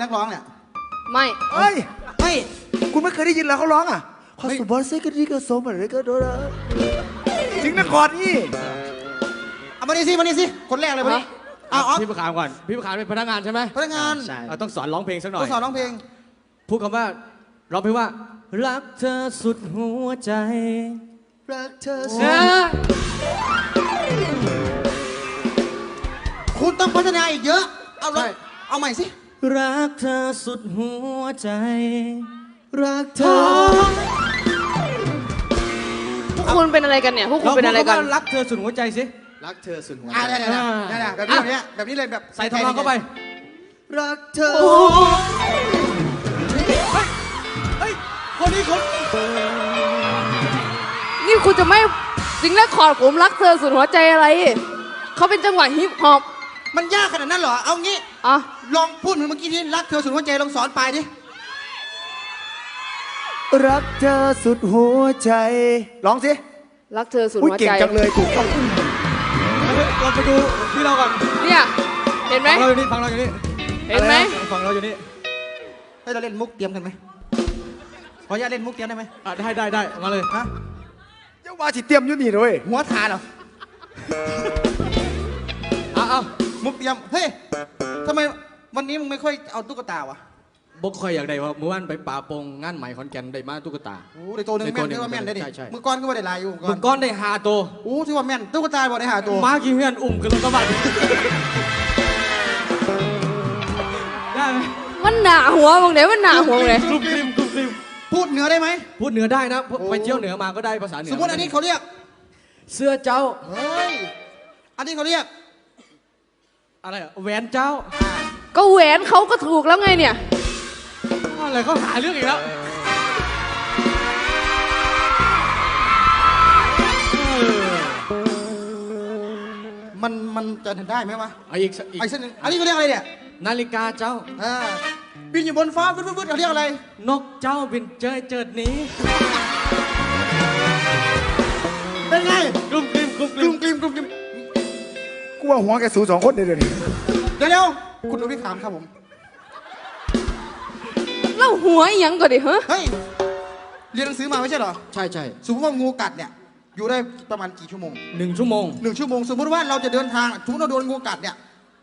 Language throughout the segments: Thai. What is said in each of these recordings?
นักร้องเนี่ยไม่ เอ้ยเฮ้ยคุณไม่เคยได้ยินเหรอเขาร้องอะขอสุบอลเซกันดีก็สมอะไรก็โดนสิงห์นครนี่เอามานี่สิมานี่สิคนแรกเลยมานี่เอาออฟพี่ประคามก่อน พี่ประคามเป็นพนักงานใช่ไหมพนักงานใช่เราต้องสอนร้องเพลงสักหน่อต้อยงสอนร้องเพลง พูดคำว่าร้องเพลงว่า รักเธอสุดหัวใจ รักเธอเออคุณต้องพัฒนาอีกเยอะ เอาลองเอาใหม่สิ รักเธอสุดหัวใจ รักเธอพวกคุณเป็นอะไรกันเนี่ยพวกคุณเป็นอะไรกันลงพูดคำว่ารักเธอสุดหัวใจสิ รักเธอสุดหัวอ่าใจเนี่ยเนี่ยเนี่ยเนี่ยแบบนี้แบบนี้แบบนี้เลยแบบใส่ทองเข้าไป รักเธอเฮ้ยคนนี้คนนี่คุณจะไม่สิงแรกคอร์ดผมรักเธอสุดหัวใจอะไร เขาเป็นจังหวะฮิปฮอป มันยากขนาดนั้นเหรอ เอางี้ อะลองพูดเหมือนเมื่อกี้ที่รักเธอสุดหัวใจลองสอนไปดิรักเธอสุดหัวใจร้องสิรักเธอสุดอุ้ยหัวเก่งใจจังเลยถูกต้องเราไปดูพี่เราก่อนเนี่ยเห็นไหมฟังเราอยู่นี่ฟังเราอยู่นี่เห็นไหมอะไระฟังเราอยู่นี่ให้เราเล่นมุกเตรียมกันไหมขออนุญาตเล่นมุกเตรียมได้ไหมอะได้ได้ได้มาเลยฮะเจ้าว่าจิเตรียมอยู่นี่เลยหัวทาเหรออะเอามุกเตรียมเฮ้ย ทำไมวันนี้มึงไม่ค่อยเอาตุ๊กตาวะบกคอยอยากได้ว่าเมื่อวานไปป่าปงงานใหม่ขอนแก่นได้มาตุ๊กตา โอ้ได้ตัวหนึ่งได้แม่ตัวนหนึ่งที่ว่าแม่นได้ดิใช่ใช่ มือก้อนก็ว่าได้หลายอยู่มือก้อมึนงก้อนได้หาตัวโอ้ที่ว่าแม่นตุ๊กตาบอกได้หาตัวมากี่เฮือนอุ่มกันแล้วก็มาได้ไหมมันหนาหัวมึงไหนมันหนาหัวมึงไหนกรุบกริมกรุบกริมพูดเหนือได้ไหมพูดเหนือได้นะโอ้ไปเที่ยวเหนือมาก็ได้ภาษาเหนือสมมติอันนี้เขาเรียก เสื้อเจ้าเฮ้ยอันนี้เขาเรียก อะไรอะแหวนเจ้าก็แหวนเขาก็ถูกแล้วไงเนี่ย อะไรเขาหาเรื่องอีกแล้วเออมันมันจะได้ไหมวะเอาอีกสักอีกไอ้เส้นหนึ่งอันนี้เขาเรียกอะไรเนี่ยนาฬิกาเจ้าอ่าบินอยู่บนฟ้าฟึดฟึดฟึดเขาเรียกอะไร นกเจ้าบินเจยเจิดหนี้เป็น ว่าหัวแกสูสองคนเดี๋ยวนี้เดี๋ยวเดี๋ยวคุณดูพี่ขามครับผม เล่าหัวอีหยังก่อนดิฮะเฮ้ย เรียนหนังสือมาไม่ใช่เหรอ ใช่ใช่สมมติว่างูกัดเนี่ย อยู่ได้ประมาณกี่ชั่วโมงหนึ่งชั่วโมง หนึ่งชั่วโมง สมมติว่าเราจะเดินทางสมมติเราโดนงูกัดเนี่ย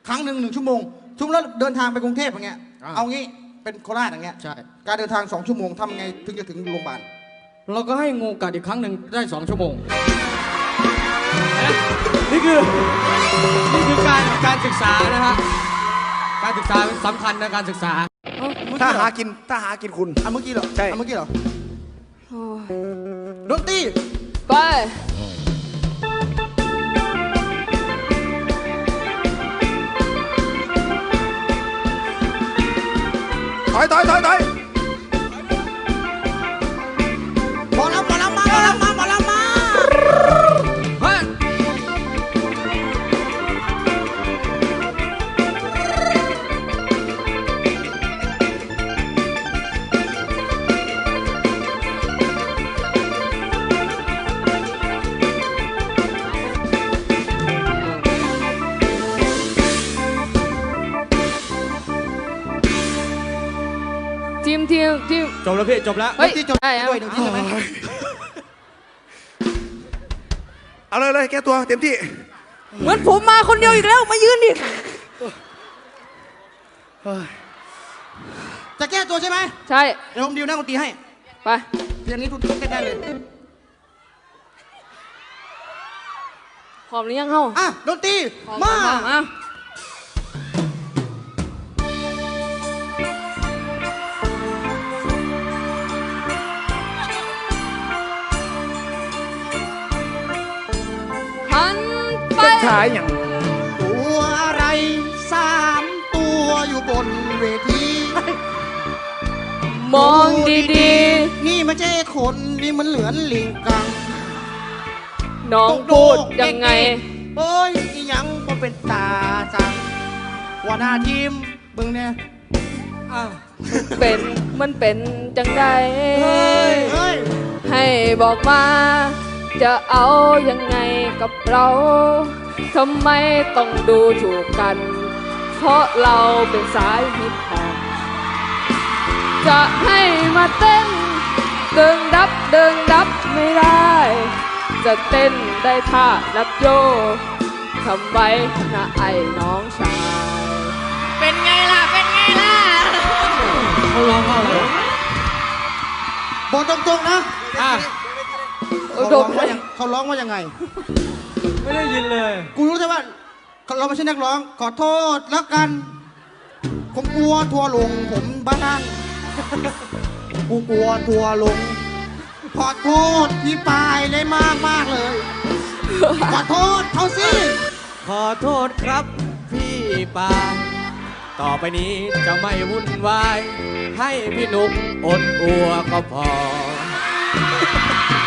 ครั้งหนึ่งหนึ่งชั่วโมงสมมติเราเดินทางไปกรุงเทพอย่างเงี้ย อ่า เอางี้ เป็นโคราชอย่างเงี้ย ใช่ การเดินทางสองชั่วโมงทำไงถึงจะถึงโรงพยาบาล เราก็ให้งูกัดอีกครั้งหนึ่งได้สองชั่วโมง นี่คือนี่คือการการศึกษานะฮะการศึกษาสำคัญนะการศึกษาถ้าหากินถ้าหากินคุณอันเมื่อกี้เหรอใช่อันเมื่อกี้เหรอโอ้ยดนตรีไปถอยถอยถอยถอย บแล้วพี่จบแล้ว เฮ้ยดนตรีจบได้อะด้วยดนตรีใช่ไหมเอาเลยเลยแก้ตัวเต็มที่ เหมือนผมมาคนเดียวอีกแล้วมายืนดิจะแก้ตัวใช่ไหมใช่ เดี๋ยวผมดิวหน้าดนตรีให้ ไปเพลงนี้ทุกทุกเต้นได้เลยพร้อมหรือยังเฮ้าอะดนตรีพร้อมาายอย่างตัวอะไรสามตัวอยู่บนเวทีมองดีนี่ไม่ใช่คนนี่มันเหลือนลิงกังๆ น้องพูดยังไง โอ้ยอีหยังก็เป็นตาจังว่าหน้าทีมเบิ่งเนี่ยอ้าวเป็นมันเป็นจังใดเฮ้ย ให้บอกมา จะเอายังไงกับเราทำไมต้องดูถูกกัน เพราะเราเป็นสายฮิปฮอปจะให้มาเต้น เดินดับเดินดับไม่ได้ จะเต้นได้ท่านับโยทำไว้นะไอ้น้องชาย เป็นไงล่ะ เป็นไงล่ะเขาร้องเข้าเลยบอกตรงๆนะ อะ เขาร้องว่ายังเขาร้องว่ายังไง ไม่ได้ยินเลย กูรู้ใช่ว่าเราไม่ใช่นักร้อง ขอโทษแล้วกัน ผมกลัวทัวร์ลง ผมบ้านกูกลัวทัวร์ลง ขอโทษพี่ปายเลยมากมากๆเลย ขอโทษเขาสิ ขอโทษครับพี่ปาต่อไปนี้จะไม่วุ่นวาย ให้พี่นุกอดอัวก็พอ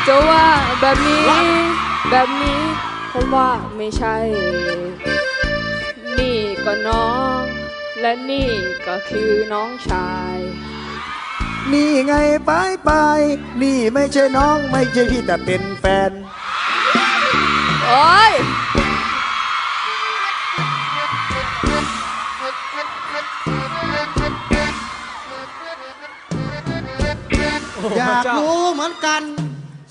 จะว่าแบบนี้ แบบนี้ผมว่าไม่ใช่ นี่ก็น้อง และนี่ก็คือน้องชาย นี่ไงไปไป นี่ไม่ใช่น้องไม่ใช่พี่แต่เป็นแฟน โอ้ยอยากรู้เหมือนกัน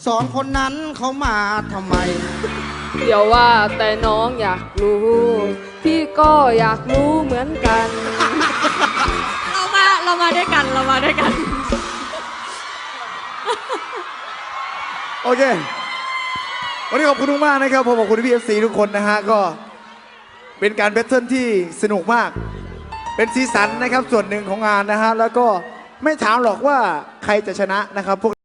สองคนนั้นเขามาทำไม เดี๋ยวว่าแต่น้องอยากรู้ พี่ก็อยากรู้เหมือนกัน เรามาเรามาด้วยกันเรามาด้วยกัน โอเค วันนี้ขอบคุณมากๆนะครับผมขอบคุณพี่เอฟซีทุกคนนะฮะ ก็เป็นการแบทเทิลที่สนุกมาก เป็นสีสันนะครับส่วนหนึ่งของงานนะฮะ แล้วก็ไม่ถามหรอกว่าใครจะชนะนะครับพวก